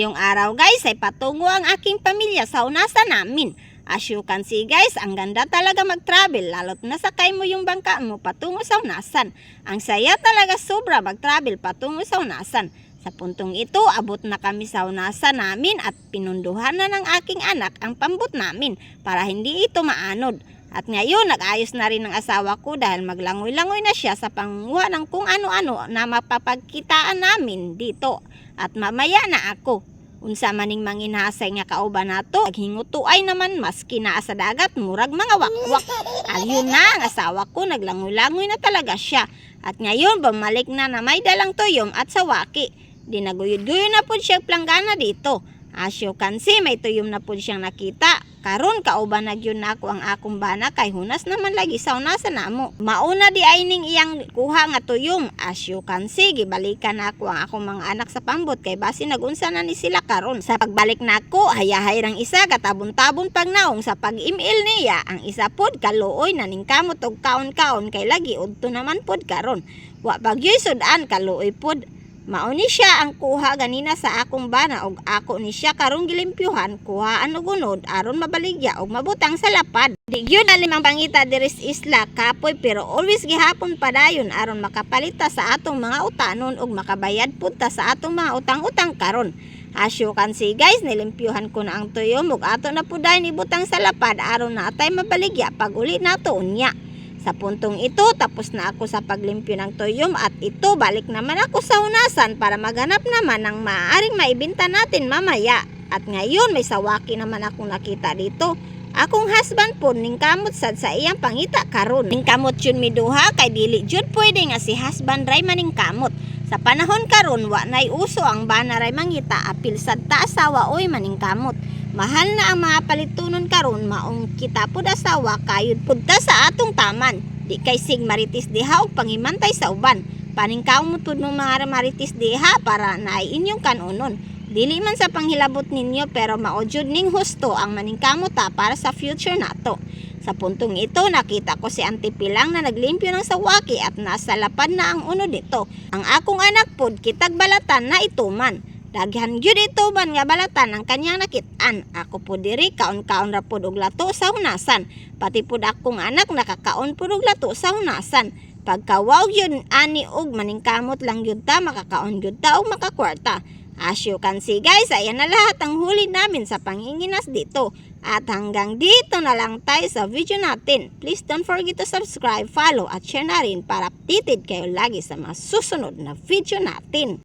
ngayong araw guys ay patungo ang aking pamilya sa unasa namin. As you can see guys, ang ganda talaga mag-travel lalo't nasakay mo yung bangka mo patungo sa unasan. Ang saya talaga sobra mag-travel patungo sa unasan. Sa puntong ito, abot na kami sa unasan namin at pinunduhan na ng aking anak ang pambot namin para hindi ito maanod. At ngayon, nag-ayos na rin ng asawa ko dahil maglangoy-langoy na siya sa panguha ng kung ano-ano na mapapagkitaan namin dito. At mamaya na ako. Unsa maning manginhasay nga kauban nato, naghingutuay naman maski naa sa dagat, murag mga wakwak. Ayun na, ang asawa ko, naglangoy-langoy na talaga siya. At ngayon, bumalik na na may dalang tuyom at sawaki. Dinaguyod-guyod na po siya planggana dito. As you can see, may tuyom na po siyang nakita. Karon kauban na gyud nako ang akong bana kay hunas naman lagi sa unasa namo. Mauna di ay ning iyang kuha nga tuyom. As you can see, gibalikan nako ang akong mga anak sa pambot kay basi nagunsa na ni sila karon. Sa pagbalik nako, hayahay rang isa katabon-tabon pag naong sa pag-email niya. Ang isa pod kaluoy na ning kamot og kaon-kaon kay lagi udto naman pod karon. Wa bagyoy sudan kaluoy pod. Mauni siya ang kuha ganina sa akong bana og ako ni siya karong gilimpyuhan kuhaan og unod aron mabaligya og mabutang sa lapad. Di gyud na limang pangita diris isla kapoy pero always gihapon padayon aron makapalita sa atong mga utanon ug makabayad punta sa atong mga utang-utang karon. As you can see guys, nilimpyuhan ko na ang tuyom ug ato na pudayon ibutang sa lapad aron na atay mabaligya pag uli nato unya. Sa puntong ito, tapos na ako sa paglimpyo ng tuyom at ito, balik naman ako sa unasan para maghanap naman ng maaaring maibinta natin mamaya. At ngayon, may sawaki naman akong nakita dito. Akong husband po ning kamot sad sa iyang pangita karon. Ning kamot yun miduha kay dili jud pwede nga si husband ray maning kamot. Sa panahon karon wa nay uso ang bana ray mangita apil sad ta asawa oy maning kamot. Mahal na ang mga palitunon karon maong kita pud asawa kayod pud ta sa atong taman. Di kay sig maritis diha og pangimantay sa uban. Paningkaw mo pud mo mga maritis diha para naay inyong kanunon. Dili man sa panghilabot ninyo pero maodyod ning husto ang maningkamot ta para sa future nato. Sa puntong ito, nakita ko si Auntie Pilang na naglimpyo ng sawaki at nasa lapad na ang uno dito. Ang akong anak pod kitag balatan na ituman. Daghan gyud ito man nga balatan ang kanyang nakitaan. Ako po diri kaon-kaon ra pod og lato sa hunasan. Pati pod akong anak nakakaon pod og lato sa hunasan. Pagkawaw yun ani og maningkamot lang yun ta makakaon yun ta og makakwarta. As you can see guys, ayan na lahat ang huli namin sa panginginas dito. At hanggang dito na lang tayo sa video natin. Please don't forget to subscribe, follow at share na rin para updated kayo lagi sa mga susunod na video natin.